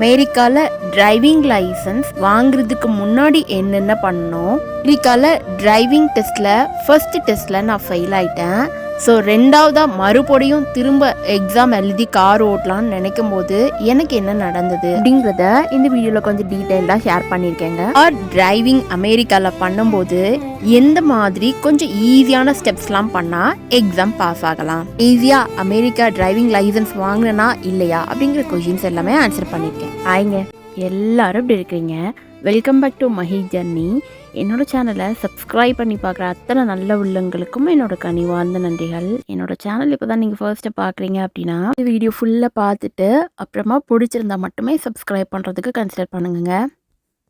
அமெரிக்காவில் driving licence வாங்குறதுக்கு முன்னாடி என்னென்ன பண்ணோம் அமெரிக்காவில் டிரைவிங் டெஸ்ட்டில் ஃபர்ஸ்ட் டெஸ்ட்டில் நான் ஃபெயில் ஆயிட்டேன். ஸோ ரெண்டாவதாக மறுபடியும் திரும்ப எக்ஸாம் எழுதி கார் ஓட்டலாம்னு நினைக்கும் போது எனக்கு என்ன நடந்தது? அப்படிங்கிறத இந்த வீடியோவில் கொஞ்சம் டீட்டெயிலாக ஷேர் பண்ணியிருக்கேங்க. கார் டிரைவிங் அமெரிக்காவில் பண்ணும்போது எந்த மாதிரி கொஞ்சம் ஈஸியான ஸ்டெப்ஸ்லாம் பண்ணால் எக்ஸாம் பாஸ் ஆகலாம்? ஈஸியாக அமெரிக்கா டிரைவிங் லைசன்ஸ் வாங்கினா இல்லையா? அப்படிங்கிற கொஷின்ஸ் எல்லாமே ஆன்சர் பண்ணியிருக்கேன். ஆயிங்க எல்லாரும் இப்படி இருக்கிறீங்க? Welcome back to Mahi journey என்னோடய சேனலை சப்ஸ்கிரைப் பண்ணி பார்க்குற அத்தனை நல்ல உள்ளங்களுக்கும் என்னோட கனிவார்ந்த நன்றிகள். என்னோட சேனல் இப்போ தான் நீங்கள் ஃபர்ஸ்ட்டு பார்க்குறீங்க அப்படின்னா வீடியோ ஃபுல்லாக பார்த்துட்டு அப்புறமா பிடிச்சிருந்தா மட்டுமே சப்ஸ்கிரைப் பண்ணுறதுக்கு கன்சிடர் பண்ணுங்கள்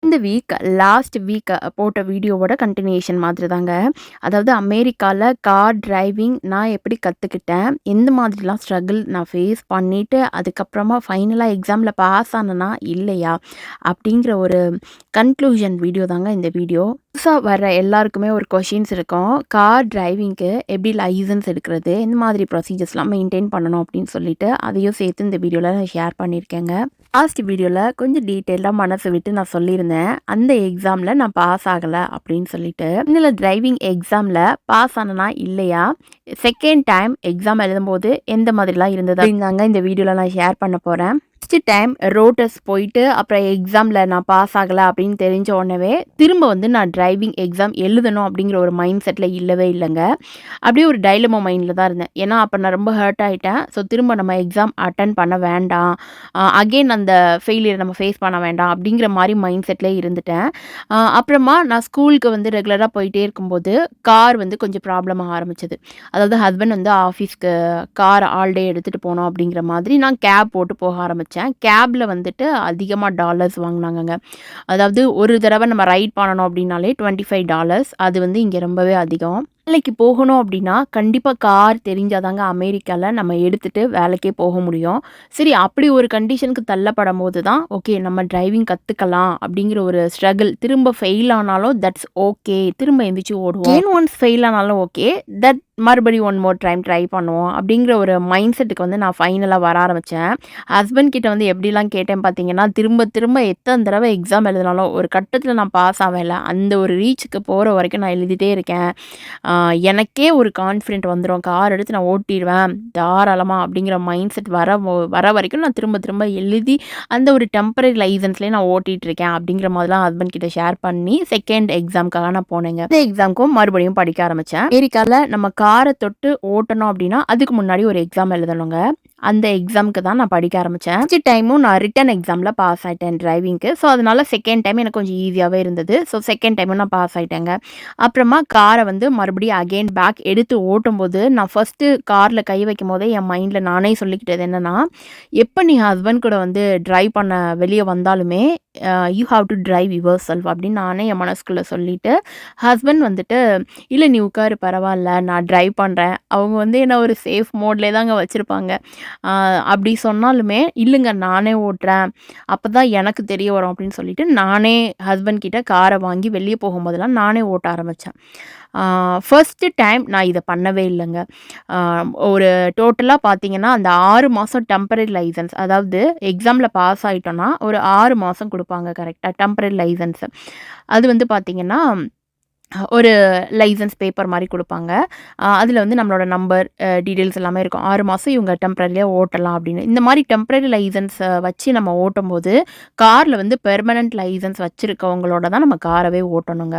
இந்த வீக் லாஸ்ட் வீக் போட்ட வீடியோவோட கண்டினியூஷன் மாதிரி தாங்க அதாவது அமெரிக்காவில் கார் டிரைவிங் நான் எப்படி கற்றுக்கிட்டேன் எந்த மாதிரிலாம் ஸ்ட்ரகிள் நான் ஃபேஸ் பண்ணிவிட்டு அதுக்கப்புறமா ஃபைனலாக எக்ஸாமில் பாஸ் ஆனனா இல்லையா அப்படிங்கிற ஒரு கன்க்ளூஷன் வீடியோ தாங்க இந்த வீடியோ புதுசாக வர எல்லாருக்குமே ஒரு கொஷின்ஸ் இருக்கும். கார் டிரைவிங்க்கு எப்படி லைசன்ஸ் எடுக்கிறது? எந்த மாதிரி ப்ரொசீஜர்ஸ்லாம் மெயின்டைன் பண்ணணும் அப்படின்னு சொல்லிட்டு அதையும் சேர்த்து இந்த வீடியோவில் நான் ஷேர் பண்ணியிருக்கேங்க. லாஸ்ட் வீடியோவில் கொஞ்சம் டீட்டெயிலாக மனசு விட்டு நான் சொல்லியிருந்தேன். அந்த எக்ஸாமில் நான் பாஸ் ஆகலை அப்படின்னு சொல்லிட்டு. இதில் டிரைவிங் எக்ஸாமில் பாஸ் ஆனனா இல்லையா? செகண்ட் டைம் எக்ஸாம் எழுதும்போது எந்த மாதிரிலாம் இருந்தது அப்படிங்காங்க இந்த வீடியோவில் நான் ஷேர் பண்ண போகிறேன் ஃபஸ்ட்டு டைம் ரோட்டர்ஸ் போயிட்டு அப்புறம் எக்ஸாமில் நான் பாஸ் ஆகலை அப்படின்னு தெரிஞ்ச உடனே திரும்ப வந்து நான் டிரைவிங் எக்ஸாம் எழுதணும் அப்படிங்கிற ஒரு மைண்ட் செட்டில் இல்லவே இல்லைங்க. அப்படியே ஒரு டைலமோ மைண்டில் தான் இருந்தேன். ஏன்னா அப்போ நான் ரொம்ப ஹர்ட் ஆகிட்டேன் ஸோ திரும்ப நம்ம எக்ஸாம் அட்டன் பண்ண வேண்டாம். அகெயின் அந்த ஃபெயிலியர் நம்ம ஃபேஸ் பண்ண வேண்டாம் அப்படிங்கிற மாதிரி மைண்ட் செட்லேயே இருந்துட்டேன். அப்புறமா நான் ஸ்கூலுக்கு வந்து ரெகுலராக போயிட்டே இருக்கும்போது கார் வந்து கொஞ்சம் ப்ராப்ளம் ஆக ஆரம்பிச்சது. அதாவது ஹஸ்பண்ட் வந்து ஆஃபீஸ்க்கு கார் ஆல் டே எடுத்துகிட்டு போனோம் அப்படிங்கிற மாதிரி நான் கேப் போட்டு போக ஆரம்பித்தேன் கேபில் வந்துட்டு அதிகமாக டாலர்ஸ் வாங்கினாங்கங்க. அதாவது ஒரு தடவை நம்ம ரைட் பண்ணணும் அப்படின்னாலே டுவெண்ட்டி ஃபைவ் டாலர்ஸ் அது வந்து இங்கே ரொம்பவே அதிகம். வேலைக்கு போகணும் அப்படின்னா கண்டிப்பாக கார் தெரிஞ்சாதாங்க அமெரிக்காவில் நம்ம எடுத்துகிட்டு வேலைக்கே போக முடியும். சரி அப்படி ஒரு கண்டிஷனுக்கு தள்ளப்படும் போது தான் ஓகே நம்ம டிரைவிங் கற்றுக்கலாம் அப்படிங்கிற ஒரு ஸ்ட்ரகிள் திரும்ப ஃபெயில் ஆனாலும் தட்ஸ் ஓகே திரும்ப எந்திரிச்சு ஓடுவோம். ஏன் ஒன்ஸ் ஃபெயில் ஆனாலும் ஓகே தட் மறுபடியும் ஒன் மோர் டைம் ட்ரை பண்ணுவோம் அப்படிங்கிற ஒரு மைண்ட் செட்டுக்கு வந்து நான் ஃபைனலாக வர ஆரம்பித்தேன் ஹஸ்பண்ட் கிட்ட வந்து எப்படிலாம் கேட்டேன் பார்த்தீங்கன்னா திரும்ப திரும்ப எத்தனை தடவை எக்ஸாம் எழுதினாலும் ஒரு கட்டத்தில் நான் பாஸ் ஆகலை அந்த ஒரு ரீச்சுக்கு போகிற வரைக்கும் நான் எழுதிட்டே இருக்கேன். எனக்கே ஒரு கான்ஃபிடென்ட் வந்துடும் கார் எடுத்து நான் ஓட்டிடுவேன். தாராளமாக அப்படிங்கிற மைண்ட் செட் வர வர வரைக்கும் நான் திரும்ப திரும்ப எழுதி அந்த ஒரு டெம்பரரி லைசன்ஸ்லேயே நான் ஓட்டிகிட்டு இருக்கேன் அப்படிங்கிற மாதிரிலாம் ஹஸ்பண்ட் கிட்ட ஷேர் பண்ணி செகண்ட் எக்ஸாம்க்காக நான் போனேங்க. இந்த எக்ஸாம்க்கும் மறுபடியும் படிக்க ஆரம்பித்தேன் ஏரிக்காவில் நம்ம காரை தொட்டு ஓட்டணும் அப்படின்னா அதுக்கு முன்னாடி ஒரு எக்ஸாம் எழுதணுங்க. அந்த எக்ஸாமுக்கு தான் நான் படிக்க ஆரம்பித்தேன் ஃபஸ்ட் டைமும் நான் ரிட்டன் எக்ஸாமில் பாஸ் ஆகிட்டேன் டிரைவிங்க்கு ஸோ அதனால செகண்ட் டைம் எனக்கு கொஞ்சம் ஈஸியாகவே இருந்தது. ஸோ செகண்ட் டைமும் நான் பாஸ் ஆகிட்டேங்க அப்புறமா காரை வந்து மறுபடியும் அகெயின் பேக் எடுத்து ஓட்டும்போது நான் ஃபஸ்ட்டு காரில் கை வைக்கும் போதே என் மைண்டில் நானே சொல்லிக்கிட்டது என்னென்னா எப்போ நீ ஹஸ்பண்ட் கூட வந்து ட்ரைவ் பண்ண வெளியே வந்தாலுமே you have to drive yourself அப்படின்னு நானே என் மனசுக்குள்ளே சொல்லிட்டு ஹஸ்பண்ட் வந்துட்டு இல்லை நீ உட்காரு பரவாயில்ல நான் ட்ரைவ் பண்ணுறேன் அவங்க வந்து என்ன ஒரு சேஃப் மோட்லேயே தாங்க வச்சுருப்பாங்க. அப்படி சொன்னாலுமே இல்லைங்க நானே ஓட்டுறேன். அப்போ தான் எனக்கு தெரிய வரும் அப்படின்னு சொல்லிட்டு நானே ஹஸ்பண்ட் கிட்ட காரை வாங்கி வெளியே போகும்போதெல்லாம் நானே ஓட்ட ஆரம்பித்தேன் ஃபஸ்ட்டு டைம் நான் இதை பண்ணவே இல்லைங்க. ஒரு டோட்டலாக பார்த்தீங்கன்னா அந்த ஆறு மாதம் டெம்பரரி லைசன்ஸ் அதாவது எக்ஸாமில் பாஸ் ஆகிட்டோன்னா ஒரு ஆறு மாதம் கொடுப்பாங்க கரெக்டாக டெம்பரரி லைசன்ஸு அது வந்து பார்த்திங்கன்னா ஒரு லைசன்ஸ் பேப்பர் மாதிரி கொடுப்பாங்க. அதில் வந்து நம்மளோட நம்பர் டீட்டெயில்ஸ் எல்லாமே இருக்கும். ஆறு மாதம் இவங்க டெம்ப்ரரியாக ஓட்டலாம் அப்படின்னு. இந்த மாதிரி டெம்ப்ரரி லைசன்ஸ் வச்சு நம்ம ஓட்டும் போது காரில் வந்து பெர்மனண்ட் லைசன்ஸ் வச்சுருக்கவங்களோட தான் நம்ம காரவே ஓட்டணுங்க.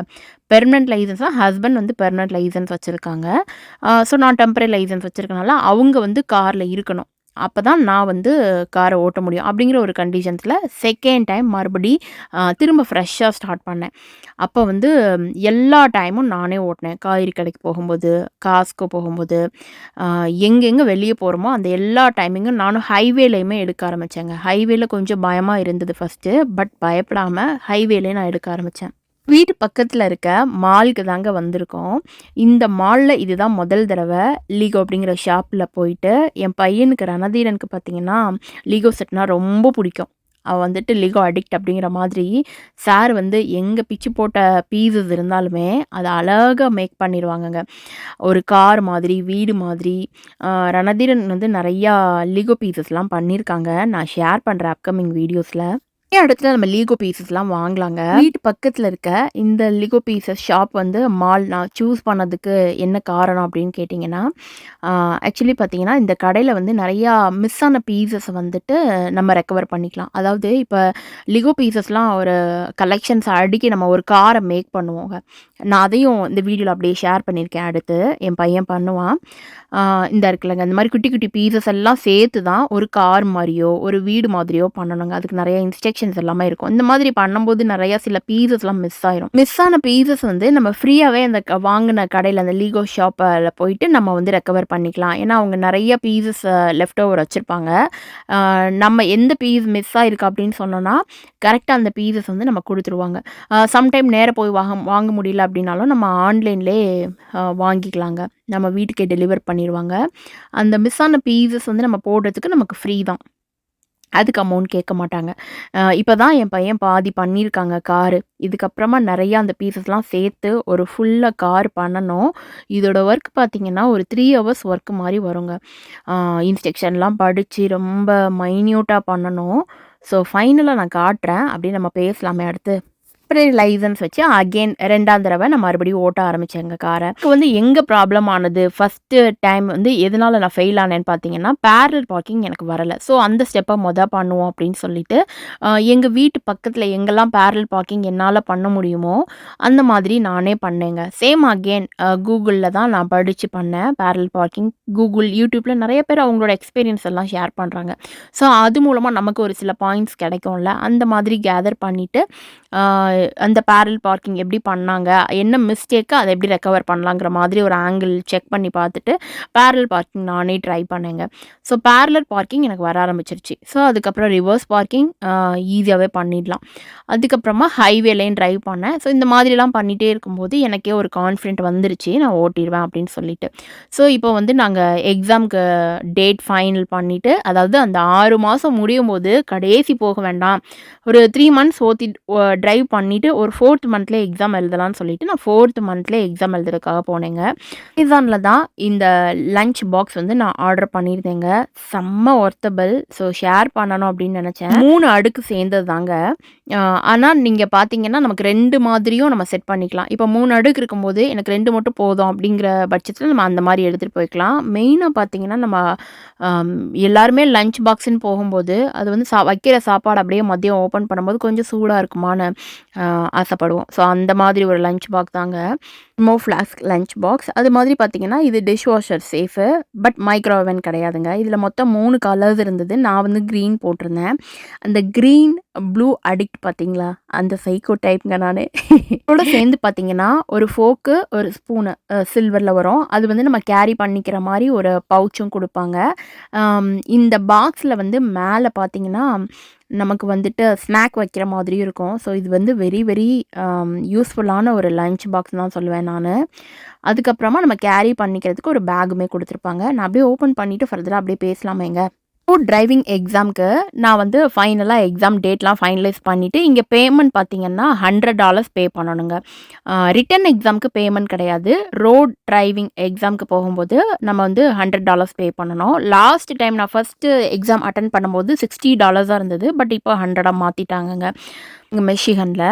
பெர்மனண்ட் லைசன்ஸாக ஹஸ்பண்ட் வந்து பெர்மனண்ட் லைசன்ஸ் வச்சுருக்காங்க. ஸோ நான் டெம்பரரி லைசன்ஸ் வச்சுருக்கனால அவங்க வந்து காரில் இருக்கணும். அப்போ தான் நான் வந்து காரை ஓட்ட முடியும் அப்படிங்கிற ஒரு கண்டிஷன்ஸில் செகண்ட் டைம் மறுபடி திரும்ப ஃப்ரெஷ்ஷாக ஸ்டார்ட் பண்ணேன். அப்போ வந்து எல்லா டைமும் நானே ஓட்டினேன். காய்கறி கடைக்கு போகும்போது காஸ்க்கு போகும்போது எங்கெங்கே வெளியே போகிறோமோ அந்த எல்லா டைமிங்கும் நானும் ஹைவேலையுமே எடுக்க ஆரம்பித்தேங்க ஹைவேல கொஞ்சம் பயமாக இருந்தது ஃபஸ்ட்டு பட் பயப்படாமல் ஹைவேலே நான் எடுக்க ஆரம்பித்தேன் வீட்டு பக்கத்தில் இருக்க மாலுக்கு தாங்க வந்திருக்கோம். இந்த மாலில் இதுதான் முதல் தடவை லீகோ அப்படிங்கிற ஷாப்பில் போயிட்டு என் பையனுக்கு ரணதீரனுக்கு பார்த்தீங்கன்னா லீகோ செட்னா ரொம்ப பிடிக்கும். அவள் வந்துட்டு லீகோ அடிக்ட் அப்படிங்கிற மாதிரி சார் வந்து எங்கே பிச்சு போட்ட பீசஸ் இருந்தாலுமே அதை அழகாக மேக் பண்ணிடுவாங்கங்க ஒரு கார் மாதிரி வீடு மாதிரி. ரணதீரன் வந்து நிறையா லீகோ பீசஸ்லாம் பண்ணியிருக்காங்க நான் ஷேர் பண்ணுறேன் அப்கமிங் வீடியோஸில் இடத்துல நம்ம லீகோ பீசஸ்லாம் வாங்கலாங்க. வீட்டு பக்கத்தில் இருக்க இந்த லீகோ பீசஸ் ஷாப் வந்து மால் நான் சூஸ் பண்ணதுக்கு என்ன காரணம் அப்படின்னு கேட்டிங்கன்னா ஆக்சுவலி பார்த்தீங்கன்னா இந்த கடையில் வந்து நிறையா மிஸ் ஆன பீசஸ் வந்துட்டு நம்ம ரெக்கவர் பண்ணிக்கலாம். அதாவது இப்போ லிகோ பீசஸ்லாம் ஒரு கலெக்ஷன்ஸ் அடுக்கி நம்ம ஒரு காரை மேக் பண்ணுவோங்க. நான் அதையும் இந்த வீடியோவில் அப்படியே ஷேர் பண்ணியிருக்கேன் அடுத்து. என் பையன் பண்ணுவான். இந்த இருக்குல்லங்க. இந்த மாதிரி குட்டி குட்டி பீசஸ் எல்லாம் சேர்த்து தான் ஒரு கார் மாதிரியோ ஒரு வீடு மாதிரியோ பண்ணணுங்க. அதுக்கு நிறைய இன்ஸ்ட்ரக்ஷன்ஸ் எல்லாமே இருக்கும். இந்த மாதிரி பண்ணும்போது நிறைய சில பீசஸ்லாம் மிஸ் ஆயிரும். மிஸ் ஆன பீசஸ் வந்து நம்ம ஃப்ரீயாகவே அந்த க- வாங்கின கடையில் அந்த லீகோ ஷாப்பில் போயிட்டு நம்ம வந்து ரெக்கவர் பண்ணிக்கலாம். ஏன்னா அவங்க நிறைய பீசஸ் லெஃப்ட் ஓவர் வச்சுருப்பாங்க. நம்ம எந்த பீஸ் மிஸ் ஆயிருக்கு அப்படின்னு சொன்னோன்னா கரெக்டாக அந்த பீசஸ் வந்து நம்ம கொடுத்துருவாங்க. சம்டைம் நேராக போய் வாங்க வாங்க முடியல அப்படின்னாலும் நம்ம ஆன்லைன்லேயே வாங்கிக்கலாங்க. நம்ம வீட்டுக்கே டெலிவர் பண்ணிடுவாங்க அந்த மிஸ் ஆன பீசஸ் வந்து நம்ம போடுறதுக்கு நமக்கு ஃப்ரீ தான். அதுக்கு அமௌண்ட் கேட்க மாட்டாங்க. இப்போ தான் என் பையன் பாதி பண்ணியிருக்காங்க காரு இதுக்கப்புறமா நிறையா அந்த பீசஸ்லாம் சேர்த்து ஒரு ஃபுல்லாக கார் பண்ணணும். இதோட ஒர்க் பார்த்தீங்கன்னா ஒரு த்ரீ ஹவர்ஸ் ஒர்க் மாதிரி வருங்க. இன்ஸ்ட்ரக்ஷன்லாம் படித்து ரொம்ப மைன்யூட்டாக பண்ணணும். ஸோ ஃபைனலாக நான் காட்டுறேன். அப்படியே நம்ம பேசலாமே அடுத்து. டெம்பரரி லைசன்ஸ் வச்சு அகெயின் ரெண்டாம் தடவை நான் மறுபடியும் ஓட்ட ஆரம்பித்தேங்க காரை இப்போ வந்து எங்கே ப்ராப்ளம் ஆனது? ஃபஸ்ட்டு டைம் வந்து எதனால நான் ஃபெயில் ஆனேன்னு பார்த்தீங்கன்னா பேரல் பார்க்கிங் எனக்கு வரலை. ஸோ அந்த ஸ்டெப்பை மொதல் பண்ணுவோம் அப்படின்னு சொல்லிட்டு எங்கள் வீட்டு பக்கத்தில் எங்கெல்லாம் பேரல் பார்க்கிங் என்னால் பண்ண முடியுமோ அந்த மாதிரி நானே பண்ணேங்க. சேம் அகெயின் கூகுளில் தான் நான் படித்து பண்ணேன் பேரல் பார்க்கிங் கூகுள் யூடியூப்பில் நிறைய பேர் அவங்களோட எக்ஸ்பீரியன்ஸ் எல்லாம் ஷேர் பண்ணுறாங்க ஸோ அது மூலமாக நமக்கு ஒரு சில பாயிண்ட்ஸ் கிடைக்கும்ல. அந்த மாதிரி கேதர் பண்ணிவிட்டு அந்த பேரல் பார்க்கிங் எப்படி பண்ணாங்க? என்ன மிஸ்டேக்கு அதை எப்படி ரெக்கவர் பண்ணலாங்கிற மாதிரி ஒரு ஆங்கிள் செக் பண்ணி பார்த்துட்டு பேரல் பார்க்கிங் நானே ட்ரை பண்ணேங்க. ஸோ பேரலர் பார்க்கிங் எனக்கு வர ஆரம்பிச்சிருச்சு. ஸோ அதுக்கப்புறம் ரிவர்ஸ் பார்க்கிங் ஈஸியாகவே பண்ணிடலாம். அதுக்கப்புறமா ஹைவேலையும் ட்ரைவ் பண்ணேன். ஸோ இந்த மாதிரிலாம் பண்ணிகிட்டே இருக்கும்போது எனக்கே ஒரு கான்ஃபிடென்ட் வந்துருச்சு. நான் ஓட்டிடுவேன் அப்படின்னு சொல்லிட்டு. ஸோ இப்போ வந்து நாங்கள் எக்ஸாமுக்கு டேட் ஃபைனல் பண்ணிவிட்டு அதாவது அந்த ஆறு மாதம் முடியும் போது கடைசி போக வேண்டாம். ஒரு த்ரீ மந்த்ஸ் ஓத்தி ட்ரைவ் பண்ணி பண்ணிவிட்டு ஒரு ஃபோர்த் மந்த்லேயே எக்ஸாம் எழுதலாம்னு சொல்லிட்டு நான் ஃபோர்த் மந்த்லேயே எக்ஸாம் எழுதுறதுக்காக போனேங்க. அமேசானில் தான் இந்த லஞ்ச் பாக்ஸ் வந்து நான் ஆர்டர் பண்ணியிருந்தேங்க. செம்ம ஒர்த்தபிள் ஸோ ஷேர் பண்ணணும் அப்படின்னு நினச்சேன். மூணு அடுக்கு சேர்ந்தது தாங்க ஆனால் நீங்கள் பார்த்தீங்கன்னா நமக்கு ரெண்டு மாதிரியும் நம்ம செட் பண்ணிக்கலாம். இப்போ மூணு அடுக்கு இருக்கும்போது எனக்கு ரெண்டு மட்டும் போதும் அப்படிங்கிற பட்சத்தில் நம்ம அந்த மாதிரி எடுத்துகிட்டு போய்க்கலாம். மெயினாக பார்த்தீங்கன்னா நம்ம எல்லாருமே லஞ்ச் பாக்ஸ்ன்னு போகும்போது அது வந்து சா வைக்கிற சாப்பாடு அப்படியே மதியம் ஓப்பன் பண்ணும்போது கொஞ்சம் சூடாக இருக்குமான்னு ஆசைப்படுவோம். ஸோ அந்த மாதிரி ஒரு லஞ்ச் பாக்ஸ் தாங்க. மோ ஃப்ளாஸ்க் லஞ்ச் பாக்ஸ் அது மாதிரி பார்த்தீங்கன்னா இது dishwasher safe but microwave கிடையாதுங்க. இதில் மொத்தம் மூணு கலர்ஸ் இருந்தது. நான் வந்து க்ரீன் போட்டிருந்தேன். அந்த க்ரீன் ப்ளூ அடிக்ட் பார்த்தீங்களா அந்த சைக்கோ டைப்ங்க நான். இதோட சேர்ந்து பார்த்தீங்கன்னா ஒரு ஃபோக்கு ஒரு ஸ்பூனு சில்வரில் வரும். அது வந்து நம்ம கேரி பண்ணிக்கிற மாதிரி ஒரு பவுச்சும் கொடுப்பாங்க. இந்த பாக்ஸில் வந்து மேலே பார்த்தீங்கன்னா நமக்கு வந்துட்டு ஸ்நாக் வைக்கிற மாதிரியும் இருக்கும். ஸோ இது வந்து வெரி வெரி யூஸ்ஃபுல்லான ஒரு லஞ்ச் பாக்ஸ் தான் சொல்லுவேன் நான். அதுக்கப்புறமா நம்ம கேரி பண்ணிக்கிறதுக்கு ஒரு பேக்குமே கொடுத்துருப்பாங்க. நான் அப்படியே ஓப்பன் பண்ணிவிட்டு ஃபர்தராக அப்படியே பேசலாமேங்க. டிரைவிங் எக்ஸாம்க்கு நான் வந்து ஃபைனலாக எக்ஸாம் டேட்லாம் ஃபைனலைஸ் பண்ணிவிட்டு இங்கே பேமெண்ட் பார்த்தீங்கன்னா ஹண்ட்ரட் டாலர்ஸ் பே பண்ணணுங்க. ரிட்டன் எக்ஸாம்க்கு பேமெண்ட் கிடையாது. ரோட் டிரைவிங் எக்ஸாம்க்கு போகும்போது நம்ம வந்து ஹண்ட்ரட் டாலர்ஸ் பே பண்ணணும். லாஸ்ட் டைம் நான் ஃபஸ்ட்டு எக்ஸாம் அட்டன் பண்ணும்போது சிக்ஸ்டி டாலர்ஸாக இருந்தது. பட் இப்போ ஹண்ட்ரடாக மாற்றிட்டாங்கங்க இங்கே மெஷிகனில்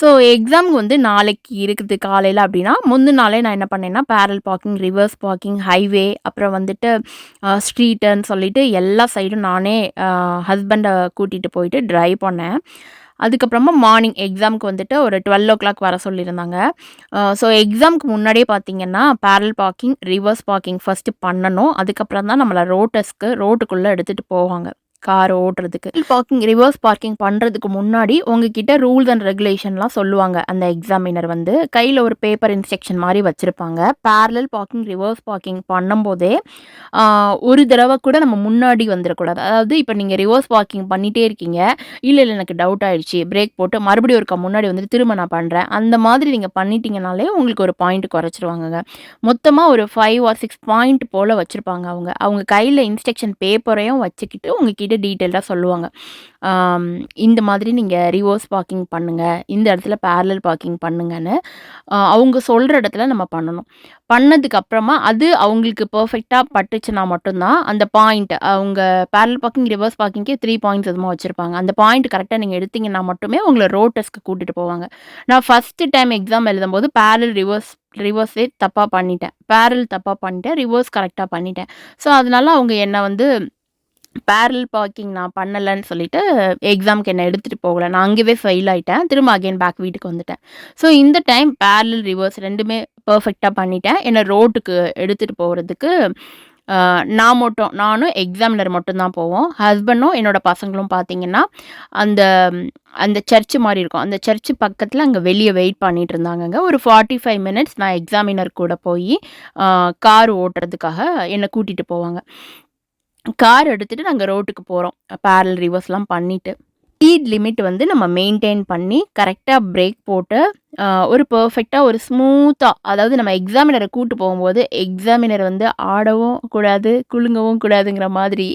ஸோ எக்ஸாமுக்கு வந்து நாளைக்கு இருக்குது காலையில் அப்படின்னா முந்தின நாளே நான் என்ன பண்ணேன்னா parallel parking reverse parking highway அப்புறம் வந்துட்டு ஸ்ட்ரீட்டுன்னு சொல்லிட்டு எல்லா சைடும் நானே ஹஸ்பண்டை கூட்டிகிட்டு போயிட்டு ட்ரைவ் பண்ணேன். அதுக்கப்புறமா மார்னிங் எக்ஸாமுக்கு வந்துட்டு ஒரு டுவெல் ஓ கிளாக் வர சொல்லியிருந்தாங்க. ஸோ எக்ஸாமுக்கு முன்னாடியே பார்த்தீங்கன்னா parallel parking reverse parking first பண்ணணும். அதுக்கப்புறம் தான் நம்மளை ரோட்டஸ்க்கு ரோட்டுக்குள்ளே எடுத்துகிட்டு போவாங்க. கார் ஓட்டுறதுக்கு. பார்க்கிங் ரிவர்ஸ் பார்க்கிங் பண்ணுறதுக்கு முன்னாடி உங்ககிட்ட ரூல்ஸ் அண்ட் ரெகுலேஷன்லாம் சொல்லுவாங்க. அந்த எக்ஸாமினர் வந்து கையில் ஒரு பேப்பர் இன்ஸ்ட்ரக்ஷன் மாதிரி வச்சுருப்பாங்க. பேரலல் பார்க்கிங் ரிவர்ஸ் பார்க்கிங் பண்ணும்போதே ஒரு தடவை கூட நம்ம முன்னாடி வந்துடக்கூடாது அதாவது இப்போ நீங்கள் ரிவர்ஸ் பார்க்கிங் பண்ணிகிட்டே இருக்கீங்க. இல்லை இல்லை எனக்கு டவுட் ஆயிடுச்சு. பிரேக் போட்டு மறுபடியும் ஒருக்கா முன்னாடி வந்துட்டு திரும்ப நான் பண்ணுறேன் அந்த மாதிரி நீங்கள் பண்ணிட்டீங்கனாலே உங்களுக்கு ஒரு பாயிண்ட் குறைச்சிருவாங்கங்க. மொத்தமாக ஒரு ஃபைவ் ஆர் சிக்ஸ் பாயிண்ட் போல் வச்சுருப்பாங்க அவங்க. அவங்க கையில் இன்ஸ்ட்ரக்ஷன் பேப்பரையும் வச்சுக்கிட்டு உங்ககிட்ட போயிட்டு டீட்டெயில்டாக சொல்லுவாங்க. இந்த மாதிரி நீங்கள் ரிவர்ஸ் பார்க்கிங் பண்ணுங்கள் இந்த இடத்துல பேரலல் பார்க்கிங் பண்ணுங்கன்னு அவங்க சொல்கிற இடத்துல நம்ம பண்ணணும். பண்ணதுக்கு அப்புறமா அது அவங்களுக்கு பர்ஃபெக்டாக பட்டுச்சுன்னா மட்டும்தான் அந்த பாயிண்ட் அவங்க பேரல் பார்க்கிங் ரிவர்ஸ் பார்க்கிங்க்கே த்ரீ பாயிண்ட்ஸ் எதுவும் வச்சுருப்பாங்க. அந்த பாயிண்ட் கரெக்டாக நீங்கள் எடுத்தீங்கன்னா மட்டுமே உங்களை ரோட் டெஸ்க்கு கூட்டிகிட்டு போவாங்க. நான் ஃபஸ்ட்டு டைம் எக்ஸாம் எழுதும்போது பேரல் ரிவர்ஸ் ரிவர்ஸே தப்பாக பண்ணிட்டேன். பேரல் தப்பாக பண்ணிட்டேன் ரிவர்ஸ் கரெக்டாக பண்ணிட்டேன். ஸோ அதனால அவங்க என்னை வந்து பேரல் பார்க்கிங் நான் பண்ணலைன்னு சொல்லிட்டு எக்ஸாம்க்கு என்ன எடுத்துகிட்டு போகலை. நான் அங்கேயே ஃபெயில் ஆகிட்டேன் திரும்ப அகைன் பேக் வீட்டுக்கு வந்துட்டேன். ஸோ இந்த டைம் பேரல் ரிவர்ஸ் ரெண்டுமே பர்ஃபெக்டாக பண்ணிட்டேன். என்னை ரோட்டுக்கு எடுத்துகிட்டு போகிறதுக்கு நான் மட்டும் நானும் எக்ஸாமினர் மட்டும்தான் போவோம். ஹஸ்பண்டும் என்னோடய பசங்களும் பார்த்தீங்கன்னா அந்த அந்த சர்ச்சு மாதிரி இருக்கும். அந்த சர்ச்சு பக்கத்தில் அங்கே வெளியே வெயிட் பண்ணிட்டு இருந்தாங்கங்க. ஒரு ஃபார்ட்டி ஃபைவ் மினிட்ஸ் நான் எக்ஸாமினர் கூட போய் கார் ஓட்டுறதுக்காக என்னை கூட்டிகிட்டு போவாங்க. கார் எடுத்துகிட்டு நாங்கள் ரோட்டுக்கு போகிறோம் பேரல் ரிவர்ஸ்லாம் பண்ணிவிட்டு ஸ்பீட் லிமிட் வந்து நம்ம மெயின்டைன் பண்ணி கரெக்டாக பிரேக் போட்டு ஒரு பர்ஃபெக்டாக ஒரு ஸ்மூத்தாக அதாவது நம்ம எக்ஸாமினரை கூட்டு போகும்போது எக்ஸாமினர் வந்து ஆடவும் கூடாது குலுங்கவும் கூடாதுங்கிற மாதிரி.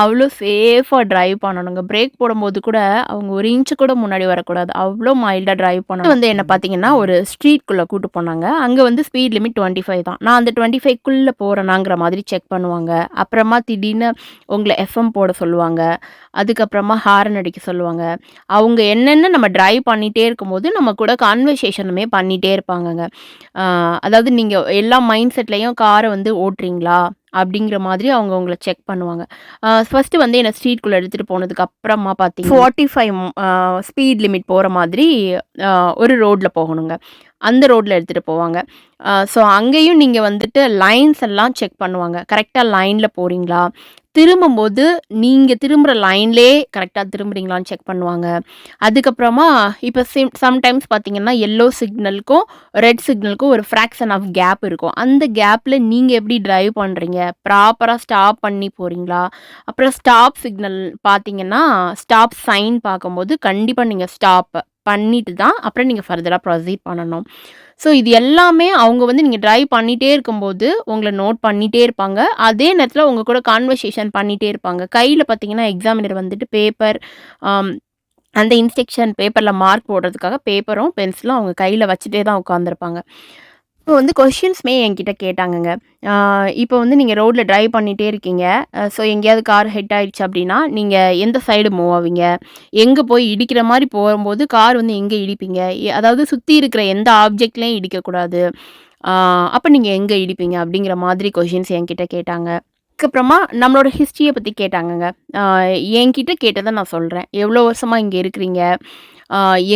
அவ்வளோ சேஃபாக டிரைவ் பண்ணணுங்க. பிரேக் போடும்போது கூட அவங்க ஒரு இன்ச்சு கூட முன்னாடி வரக்கூடாது. அவ்வளோ மைல்டாக டிரைவ் பண்ணணும். வந்து என்ன பார்த்தீங்கன்னா ஒரு ஸ்ட்ரீட்குள்ளே கூட்டு போனாங்க. அங்கே வந்து ஸ்பீட் லிமிட் டுவெண்ட்டி ஃபைவ் தான். நான் அந்த டுவெண்ட்டி ஃபைவ்க்குள்ளே போகிறேனாங்கிற மாதிரி செக் பண்ணுவாங்க. அப்புறமா திடீர்னு உங்களை எஃப்எம் போட சொல்லுவாங்க. அதுக்கப்புறமா ஹாரன் அடிக்க சொல்லுவாங்க. அவங்க என்னென்ன நம்ம டிரைவ் பண்ணிகிட்டே இருக்கும்போது நம்ம கூட கான்வர்சேஷனுமே பண்ணிகிட்டே இருப்பாங்கங்க. அதாவது நீங்கள் எல்லா மைண்ட் செட்லேயும் காரை வந்து ஓட்டுறீங்களா? அப்படிங்கிற மாதிரி அவங்க உங்களை செக் பண்ணுவாங்க. ஃபஸ்ட்டு வந்து என்னை ஸ்ட்ரீட்குள்ளே எடுத்துகிட்டு போனதுக்கு அப்புறமா பார்த்தீங்க ஃபார்ட்டி ஃபைவ் ஸ்பீட் லிமிட் போகிற மாதிரி ஒரு ரோட்டில் போகணுங்க. அந்த ரோட்டில் எடுத்துகிட்டு போவாங்க. ஸோ அங்கேயும் நீங்கள் வந்துட்டு லைன்ஸ் எல்லாம் செக் பண்ணுவாங்க. கரெக்டாக லைனில் போகிறீங்களா திரும்பும்போது நீங்கள் திரும்புகிற லைன்லே கரெக்டாக திரும்புறீங்களான்னு செக் பண்ணுவாங்க. அதுக்கப்புறமா இப்போ சிம் சம்டைம்ஸ் பார்த்தீங்கன்னா எல்லோ சிக்னலுக்கும் ரெட் சிக்னலுக்கும் ஒரு ஃப்ராக்ஷன் ஆஃப் கேப் இருக்கும். அந்த கேப்பில் நீங்கள் எப்படி ட்ரைவ் பண்ணுறீங்க ப்ராப்பராக ஸ்டாப் பண்ணி போகிறீங்களா அப்புறம் ஸ்டாப் சிக்னல் பார்த்தீங்கன்னா ஸ்டாப் சைன் பார்க்கும்போது கண்டிப்பாக நீங்கள் ஸ்டாப் பண்ணிட்டு தான் அப்புறம் நீங்கள் ஃபர்தராக ப்ரொசீட் பண்ணணும். ஸோ இது எல்லாமே அவங்க வந்து நீங்கள் ட்ரைவ் பண்ணிகிட்டே இருக்கும்போது உங்களை நோட் பண்ணிகிட்டே இருப்பாங்க. அதே நேரத்தில் உங்கள் கூட கான்வர்சேஷன் பண்ணிகிட்டே இருப்பாங்க. கையில் பார்த்தீங்கன்னா எக்ஸாமினர் வந்துட்டு பேப்பர் um, அந்த இன்ஸ்ட்ரக்ஷன் பேப்பரில் மார்க் போடுறதுக்காக பேப்பரும் பென்சிலும் அவங்க கையில் வச்சுட்டே தான் உட்காந்துருப்பாங்க இப்போ வந்து கொஷின்ஸுமே என்கிட்ட கேட்டாங்கங்க. இப்போ வந்து நீங்கள் ரோட்டில் ட்ரைவ் பண்ணிகிட்டே இருக்கீங்க. ஸோ எங்கேயாவது கார் ஹெட் ஆகிடுச்சு அப்படின்னா நீங்கள் எந்த சைடு மூவ் ஆவீங்க? எங்கே போய் இடிக்கிற மாதிரி போகும்போது கார் வந்து எங்கே இடிப்பீங்க? எ- அதாவது சுற்றி இருக்கிற எந்த ஆப்ஜெக்ட்லேயும் இடிக்கக்கூடாது. அப்போ நீங்கள் எங்கே இடிப்பீங்க அப்படிங்கிற மாதிரி கொஷின்ஸ் என்கிட்ட கேட்டாங்க. அதுக்கப்புறமா நம்மளோட ஹிஸ்ட்ரியை பற்றி கேட்டாங்கங்க. என்கிட்ட கேட்டதை நான் சொல்கிறேன் எவ்வளோ வருஷமாக இங்கே இருக்கிறீங்க?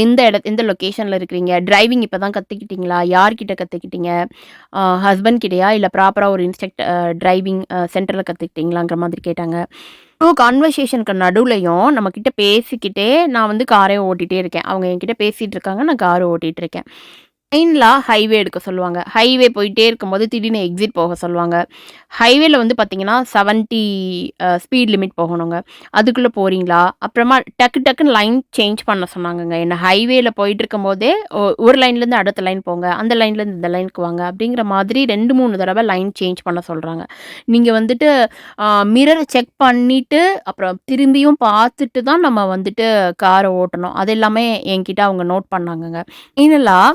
எந்த இட எந்த லொக்கேஷனில் இருக்கிறீங்க? டிரைவிங் இப்போ தான் கற்றுக்கிட்டீங்களா யார்கிட்ட கற்றுக்கிட்டீங்க ஹஸ்பண்ட் கிட்டேயா? இல்லை ப்ராப்பராக ஒரு இன்ஸ்ட்ரக்ட் டிரைவிங் சென்டரில் கற்றுக்கிட்டீங்களாங்கிற மாதிரி கேட்டாங்க. ஸோ கான்வர்சேஷனுக்கு நடுவுலையும் நம்மக்கிட்ட பேசிக்கிட்டே நான் வந்து காரே ஓட்டிகிட்டே இருக்கேன். அவங்க என்கிட்ட பேசிகிட்டு இருக்காங்க நான் காரை ஓட்டிகிட்டு இருக்கேன். மெயினில் ஹைவே எடுக்க சொல்லுவாங்க. ஹைவே போயிட்டே இருக்கும்போது திடீர்னு எக்ஸிட் போக சொல்லுவாங்க. ஹைவேல வந்து பார்த்தீங்கன்னா செவன்ட்டி ஸ்பீட் லிமிட் போகணுங்க. அதுக்குள்ளே போகிறீங்களா அப்புறமா டக்கு டக்குன்னு லைன் சேஞ்ச் பண்ண சொன்னாங்கங்க. என்ன ஹைவேல போயிட்டு இருக்கும்போதே ஒரு லைன்லேருந்து அடுத்த லைன் போங்க. அந்த லைன்லேருந்து இந்த லைனுக்கு வாங்க. அப்படிங்கிற மாதிரி ரெண்டு மூணு தடவை லைன் சேஞ்ச் பண்ண சொல்கிறாங்க நீங்கள் வந்துட்டு மிரரை செக் பண்ணிவிட்டு அப்புறம் திரும்பியும் பார்த்துட்டு தான் நம்ம வந்துட்டு காரை ஓட்டணும். அது எல்லாமே என்கிட்ட அவங்க நோட் பண்ணாங்கங்க. இதெல்லாம்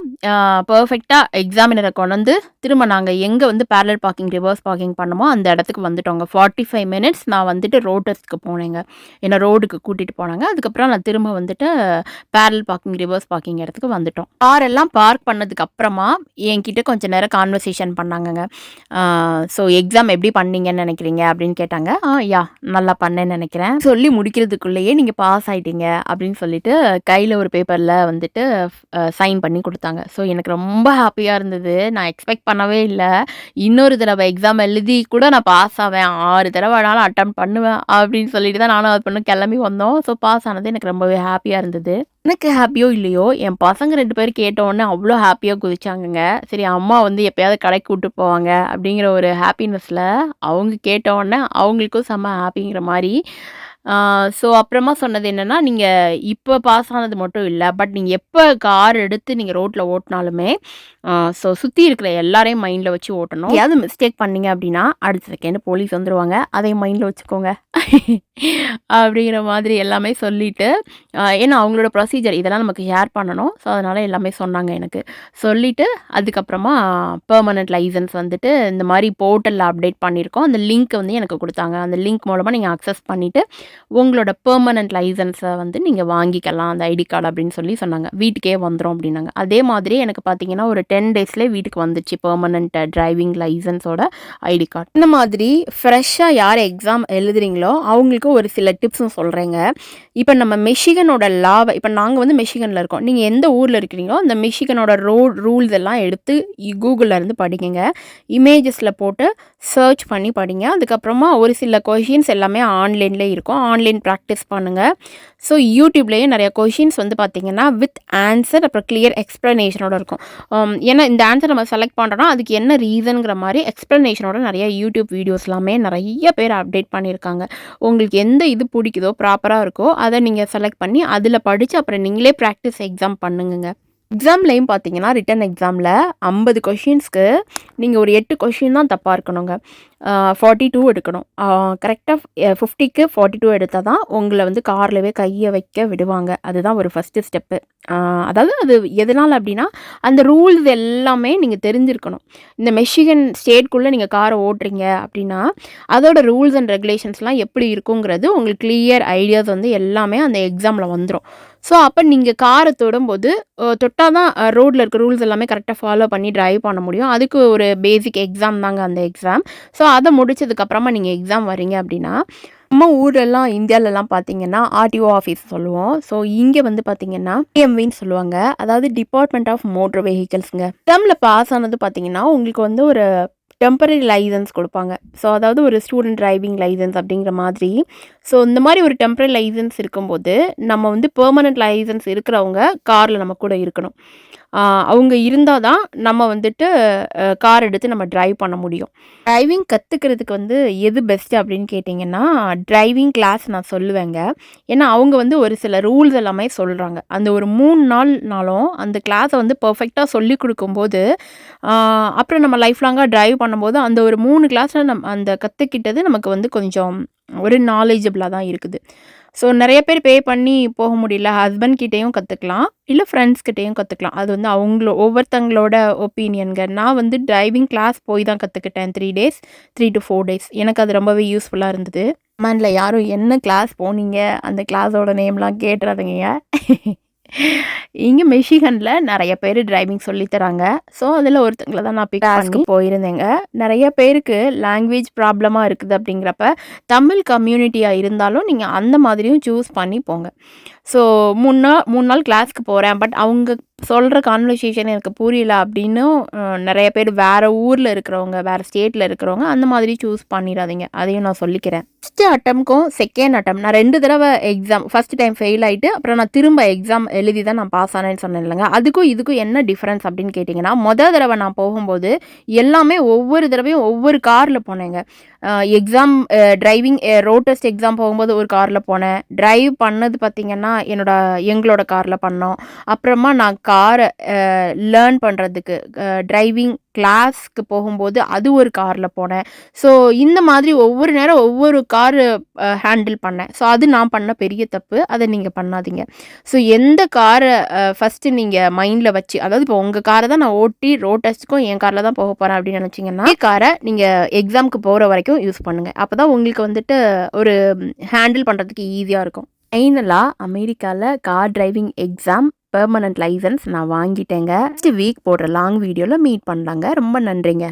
பர்ஃபெக்டாக எக்ஸாமினரை கொண்டு வந்து திரும்ப நாங்கள் எங்கே வந்து பேரலர் பார்க்கிங் ரிவர்ஸ் பார்க்கிங் பண்ணமோ அந்த இடத்துக்கு வந்துட்டோங்க ஃபார்ட்டி ஃபைவ் மினிட்ஸ் நான் வந்துட்டு ரோட்டர்ஸ்க்கு போனேங்க. என்னை ரோடுக்கு கூட்டிகிட்டு போனாங்க. அதுக்கப்புறம் நான் திரும்ப வந்துட்டு பேரல் பார்க்கிங் ரிவர்ஸ் பார்க்கிங் இடத்துக்கு வந்துட்டோம். கார் எல்லாம் பார்க் பண்ணதுக்கு அப்புறமா என்கிட்ட கொஞ்சம் நேரம் கான்வர்சேஷன் பண்ணாங்கங்க. ஸோ எக்ஸாம் எப்படி பண்ணீங்கன்னு நினைக்கிறீங்க? அப்படின்னு கேட்டாங்க. ஆ யா நல்லா பண்ணேன்னு நினைக்கிறேன். சொல்லி முடிக்கிறதுக்குள்ளேயே நீங்கள் பாஸ் ஆகிட்டீங்க அப்படின்னு சொல்லிட்டு கையில் ஒரு பேப்பரில் வந்துட்டு சைன் பண்ணி கொடுத்தாங்க. ஸோ எனக்கு ரொம்ப ஹாப்பியாக இருந்தது. நான் எக்ஸ்பெக்ட் பண்ணவே இல்லை. இன்னொரு தடவை எக்ஸாம் எழுதி கூட நான் பாஸ் ஆவேன். ஆறு தடவை ஆனாலும் அட்டம் பண்ணுவேன் அப்படின்னு சொல்லிட்டு தான் நானும் அது பண்ண கிளம்பி வந்தோம். ஸோ பாஸ் ஆனது எனக்கு ரொம்பவே ஹாப்பியாக இருந்தது. எனக்கு ஹாப்பியோ இல்லையோ என் பசங்க ரெண்டு பேரும் கேட்ட அவ்வளோ ஹாப்பியாக குதிச்சாங்கங்க. சரி அம்மா வந்து எப்பயாவது கடைக்கு கூப்பிட்டு போவாங்க அப்படிங்கிற ஒரு ஹாப்பினஸில் அவங்க கேட்ட அவங்களுக்கும் செம்ம ஹாப்பிங்கிற மாதிரி ஸோ அப்புறமா சொன்னது என்னென்னா நீங்கள் இப்போ பாஸ் ஆனது மட்டும் இல்லை பட் நீங்கள் எப்போ கார் எடுத்து நீங்கள் ரோட்டில் ஓட்டினாலுமே ஸோ சுற்றி இருக்கிற எல்லாரையும் மைண்டில் வச்சு ஓட்டணும். ஏதாவது மிஸ்டேக் பண்ணீங்க அப்படின்னா அடுத்த செகண்ட் போலீஸ் வந்துடுவாங்க அதையும் மைண்டில் வச்சுக்கோங்க. அப்படிங்கிற மாதிரி எல்லாமே சொல்லிவிட்டு ஏன்னா அவங்களோட ப்ரொசீஜர் இதெல்லாம் நமக்கு ஷேர் பண்ணணும். ஸோ அதனால் எல்லாமே சொன்னாங்க எனக்கு. சொல்லிவிட்டு அதுக்கப்புறமா பெர்மனண்ட் லைசன்ஸ் வந்துட்டு இந்த மாதிரி போர்ட்டலில் அப்டேட் பண்ணியிருக்கோம். அந்த லிங்க் வந்து எனக்கு கொடுத்தாங்க. அந்த லிங்க் மூலமாக நீங்கள் அக்சஸ் பண்ணிவிட்டு உங்களோட பெர்மனண்ட் லைசன்ஸை வந்து நீங்கள் வாங்கிக்கலாம் அந்த ஐடி கார்டு அப்படின்னு சொல்லி சொன்னாங்க. வீட்டுக்கே வந்துடும் அப்படின்னாங்க. அதே மாதிரி எனக்கு பார்த்தீங்கன்னா ஒரு டென் டேஸ்லேயே வீட்டுக்கு வந்துச்சு பெர்மனண்ட் டிரைவிங் லைசன்ஸோட ஐடி கார்டு. இந்த மாதிரி ஃப்ரெஷ்ஷாக யார் எக்ஸாம் எழுதுறீங்களோ அவங்களுக்கு ஒரு சில டிப்ஸும் சொல்கிறேங்க இப்போ நம்ம மெஷிகனோட லாவை இப்போ நாங்கள் வந்து மெஷிகனில் இருக்கோம். நீங்கள் எந்த ஊரில் இருக்கிறீங்களோ அந்த மெஷிகனோட ரோட் ரூல்ஸ் எல்லாம் எடுத்து கூகுளில் இருந்து படிக்கங்க இமேஜஸில் போட்டு சர்ச் பண்ணி படிங்க. அதுக்கப்புறமா ஒரு சில கொஷின்ஸ் எல்லாமே ஆன்லைன்லேயே இருக்கும். ஆன்லைன் ப்ராக்டிஸ் பண்ணுங்கள் ஸோ யூடியூப்லேயே நிறைய கொஷின்ஸ் வந்து பார்த்திங்கன்னா வித் ஆன்சர் அப்புறம் கிளியர் எக்ஸ்ப்ளனேஷனோட இருக்கும். Um, ஏன்னா இந்த ஆன்சர் நம்ம செலக்ட் பண்ணுறோன்னா அதுக்கு என்ன ரீசனுங்கிற மாதிரி எக்ஸ்ப்ளனேஷனோட நிறைய யூடியூப் வீடியோஸ் எல்லாமே நிறைய பேர் அப்டேட் பண்ணியிருக்காங்க உங்களுக்கு எந்த இது பிடிக்குதோ ப்ராப்பராக இருக்கோ அதை நீங்கள் செலக்ட் பண்ணி அதில் படித்து அப்புறம் நீங்களே ப்ராக்டிஸ் எக்ஸாம் பண்ணுங்க எக்ஸாம்லேயும் பார்த்தீங்கன்னா ரிட்டன் எக்ஸாமில் ஐம்பது கொஷின்ஸ்க்கு நீங்கள் ஒரு எட்டு கொஷின் தான் தப்பாக இருக்கணுங்க. ஃபார்ட்டி டூ எடுக்கணும். கரெக்டாக ஃபிஃப்டிக்கு ஃபார்ட்டி டூ எடுத்தால் தான் உங்களை வந்து கார்லவே கையை வைக்க விடுவாங்க. அதுதான் ஒரு ஃபஸ்ட்டு ஸ்டெப்பு அதாவது அது எதனால் அப்படின்னா அந்த ரூல்ஸ் எல்லாமே நீங்கள் தெரிஞ்சிருக்கணும். இந்த மெஷிகன் ஸ்டேட்குள்ளே நீங்கள் காரை ஓட்டுறீங்க அப்படின்னா அதோட ரூல்ஸ் அண்ட் ரெகுலேஷன்ஸ்லாம் எப்படி இருக்குங்கிறது உங்களுக்கு கிளியர் ஐடியாஸ் வந்து எல்லாமே அந்த எக்ஸாமில் வந்துடும் ஸோ அப்போ நீங்கள் காரை தொடும்போது தொட்டால் தான் ரோட்டில் இருக்க ரூல்ஸ் எல்லாமே கரெக்டாக ஃபாலோ பண்ணி ட்ரைவ் பண்ண முடியும். அதுக்கு ஒரு பேசிக் எக்ஸாம் தாங்க அந்த எக்ஸாம் ஸோ அதை முடிச்சதுக்கப்புறமா நீங்கள் எக்ஸாம் வரீங்க அப்படின்னா நம்ம ஊரெல்லாம் இந்தியாவிலலாம் பார்த்தீங்கன்னா ஆர்டிஓ ஆஃபீஸ் சொல்லுவோம். ஸோ இங்கே வந்து பார்த்தீங்கன்னா டிஎம்வின்னு சொல்லுவாங்க. அதாவது டிபார்ட்மெண்ட் ஆஃப் மோட்டர் வெஹிக்கல்ஸுங்க டேர்மில் பாஸ் ஆனது பார்த்தீங்கன்னா உங்களுக்கு வந்து ஒரு டெம்பரரி லைசன்ஸ் கொடுப்பாங்க. ஸோ அதாவது ஒரு ஸ்டூடெண்ட் டிரைவிங் லைசன்ஸ் அப்படிங்கிற மாதிரி. ஸோ இந்த மாதிரி ஒரு டெம்பரரி லைசன்ஸ் இருக்கும்போது நம்ம வந்து பெர்மனண்ட் லைசன்ஸ் இருக்கிறவங்க காரில் நம்ம கூட இருக்கணும். அவங்க இருந்தால் தான் நம்ம வந்துட்டு கார் எடுத்து நம்ம ட்ரைவ் பண்ண முடியும். டிரைவிங் கற்றுக்கிறதுக்கு வந்து எது பெஸ்ட்டு அப்படின்னு கேட்டிங்கன்னா டிரைவிங் கிளாஸ் நான் சொல்லுவேங்க. ஏன்னா அவங்க வந்து ஒரு சில ரூல்ஸ் எல்லாமே சொல்கிறாங்க அந்த ஒரு மூணு நாள்னாலும் அந்த கிளாஸை வந்து பர்ஃபெக்டாக சொல்லி கொடுக்கும்போது அப்புறம் நம்ம லைஃப் லாங்காக ட்ரைவ் பண்ணும்போது அந்த ஒரு மூணு கிளாஸில் நம் அந்த கற்றுக்கிட்டது நமக்கு வந்து கொஞ்சம் ஒரு நாலேஜபிளாக தான் இருக்குது. ஸோ நிறைய பேர் பே பண்ணி போக முடியல. ஹஸ்பண்ட் கிட்டேயும் கற்றுக்கலாம் இல்லை ஃப்ரெண்ட்ஸ் கிட்டேயும் கற்றுக்கலாம் அது வந்து அவங்களோ ஒவ்வொருத்தங்களோட ஒப்பீனியன்க நான் வந்து டிரைவிங் கிளாஸ் போய் தான் கற்றுக்கிட்டேன் three days three to four days எனக்கு அது ரொம்பவே யூஸ்ஃபுல்லாக இருந்தது. கமெண்டில் யாரும் என்ன கிளாஸ் போனீங்க? அந்த கிளாஸோட நேம்லாம் கேட்டுறாதுங்க. இங்கே மெஷிகனில் நிறைய பேர் டிரைவிங் சொல்லி தராங்க. ஸோ அதில் ஒருத்தங்களை தான் நான் பிக் பண்ணி போயிருந்தேங்க. நிறைய பேருக்கு லாங்குவேஜ் ப்ராப்ளமாக இருக்குது அப்படிங்கிறப்ப தமிழ் கம்யூனிட்டியாக இருந்தாலும் நீங்கள் அந்த மாதிரியும் சூஸ் பண்ணி போங்க. ஸோ மூணு நாள் மூணு நாள் கிளாஸ்க்கு போகிறேன் பட் அவங்க சொல்கிற கான்வர்சேஷன் எனக்கு புரியல அப்படின்னும் நிறைய பேர் வேறு ஊரில் இருக்கிறவங்க வேறு ஸ்டேட்டில் இருக்கிறவங்க அந்த மாதிரி சூஸ் பண்ணிடாதீங்க. அதையும் நான் சொல்லிக்கிறேன். ஃபஸ்ட்டு அட்டம்க்கும் செகண்ட் அட்டம் நான் ரெண்டு தடவை எக்ஸாம் ஃபஸ்ட் டைம் ஃபெயில் ஆகிட்டு அப்புறம் நான் திரும்ப எக்ஸாம் எழுதி தான் நான் பாஸ் ஆனேன்னு சொன்னேன் இல்லைங்க. அதுக்கும் இதுக்கும் என்ன டிஃப்ரென்ஸ் அப்படின்னு கேட்டிங்கன்னா மொதல் தடவை நான் போகும்போது எல்லாமே ஒவ்வொரு தடவையும் ஒவ்வொரு காரில் போனேங்க. Exam driving road test exam போகும்போது ஒரு காரில் போனேன். ட்ரைவ் பண்ணது பார்த்திங்கன்னா என்னோட எங்களோட காரில் பண்ணோம். அப்புறமா நான் காரை லேர்ன் பண்ணுறதுக்கு டிரைவிங் கிளாஸ்க்கு போகும்போது அது ஒரு காரில் போனேன். ஸோ இந்த மாதிரி ஒவ்வொரு நேரம் ஒவ்வொரு காரு ஹேண்டில் பண்ணேன். ஸோ அது நான் பண்ண பெரிய தப்பு. அதை நீங்கள் பண்ணாதீங்க. ஸோ எந்த காரை ஃபஸ்ட்டு நீங்கள் மைண்டில் வச்சு அதாவது இப்போ உங்கள் காரை தான் நான் ஓட்டி ரோட் டெஸ்ட்டுக்கும் என் காரில் தான் போக போகிறேன் அப்படின்னு நினச்சிங்கன்னா காரை நீங்கள் எக்ஸாமுக்கு போகிற வரைக்கும் யூஸ் பண்ணுங்கள் அப்போ தான் உங்களுக்கு வந்துட்டு ஒரு ஹேண்டில் பண்ணுறதுக்கு ஈஸியாக இருக்கும். ஃபைனலாக அமெரிக்காவில் car driving exam permanent license நான் வாங்கிட்டேங்க. நெக்ஸ்ட் வீக் போடுற லாங் வீடியோவில் மீட் பண்ணலாங்க. ரொம்ப நன்றிங்க.